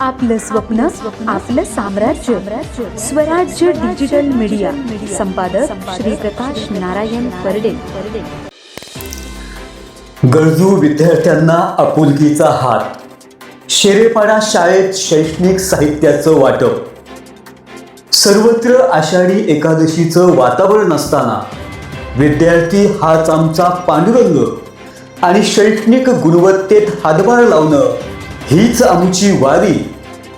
आपलं स्वप्न आपलं साम्राज्य. स्वराज्य डिजिटल मीडिया. संपादक श्री प्रकाश नारायण परडे. गरजू विद्यार्थ्यांना आपुलकीचा हात. शेरेपाडा शाळेत शैक्षणिक साहित्याचं वाटप. सर्वत्र आषाढी एकादशीचं वातावरण असताना विद्यार्थी हाच आमचा पांडुरंग आणि शैक्षणिक गुणवत्तेत हातभार लावणं हीच आमची वारी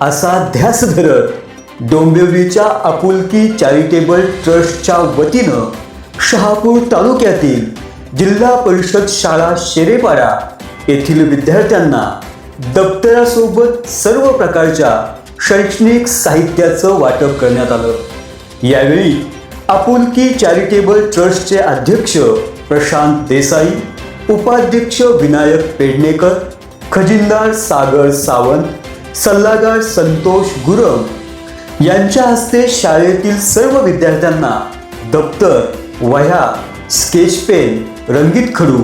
असा ध्यास धरत डोंबिवलीच्या आपुलकी चॅरिटेबल ट्रस्टच्या वतीनं शहापूर तालुक्यातील जिल्हा परिषद शाळा शेरेपाडा येथील विद्यार्थ्यांना दप्तरासोबत सर्व प्रकारच्या शैक्षणिक साहित्याचं वाटप करण्यात आलं. यावेळी आपुलकी चॅरिटेबल ट्रस्टचे अध्यक्ष प्रशांत देसाई उपाध्यक्ष विनायक पेडणेकर खजिनदार सागर सावंत सल्लागार संतोष गुरम यांच्या हस्ते शाळेतील सर्व विद्यार्थ्यांना दप्तर वह्या स्केच पेन रंगीत खडू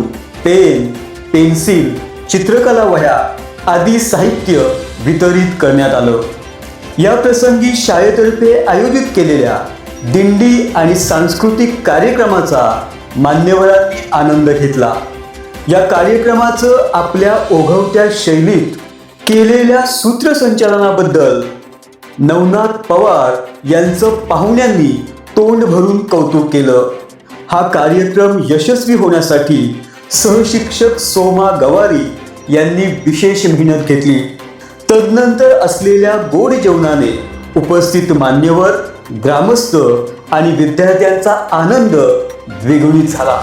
पेन पेन्सिल चित्रकला वह्या आदी साहित्य वितरित करण्यात आलं. या प्रसंगी शाळेतर्फे आयोजित केलेल्या दिंडी आणि सांस्कृतिक कार्यक्रमाचा मान्यवरांनी आनंद घेतला. या कार्यक्रमाचं आपल्या ओघवत्या शैलीत केलेल्या सूत्रसंचालनाबद्दल नवनाथ पवार यांचं पाहुण्यांनी तोंड भरून कौतुक केलं. हा कार्यक्रम यशस्वी होण्यासाठी सहशिक्षक सोमा गवारी यांनी विशेष मेहनत घेतली. तदनंतर असलेल्या गोड जेवणाने उपस्थित मान्यवर ग्रामस्थ आणि विद्यार्थ्यांचा आनंद द्विगुणित झाला.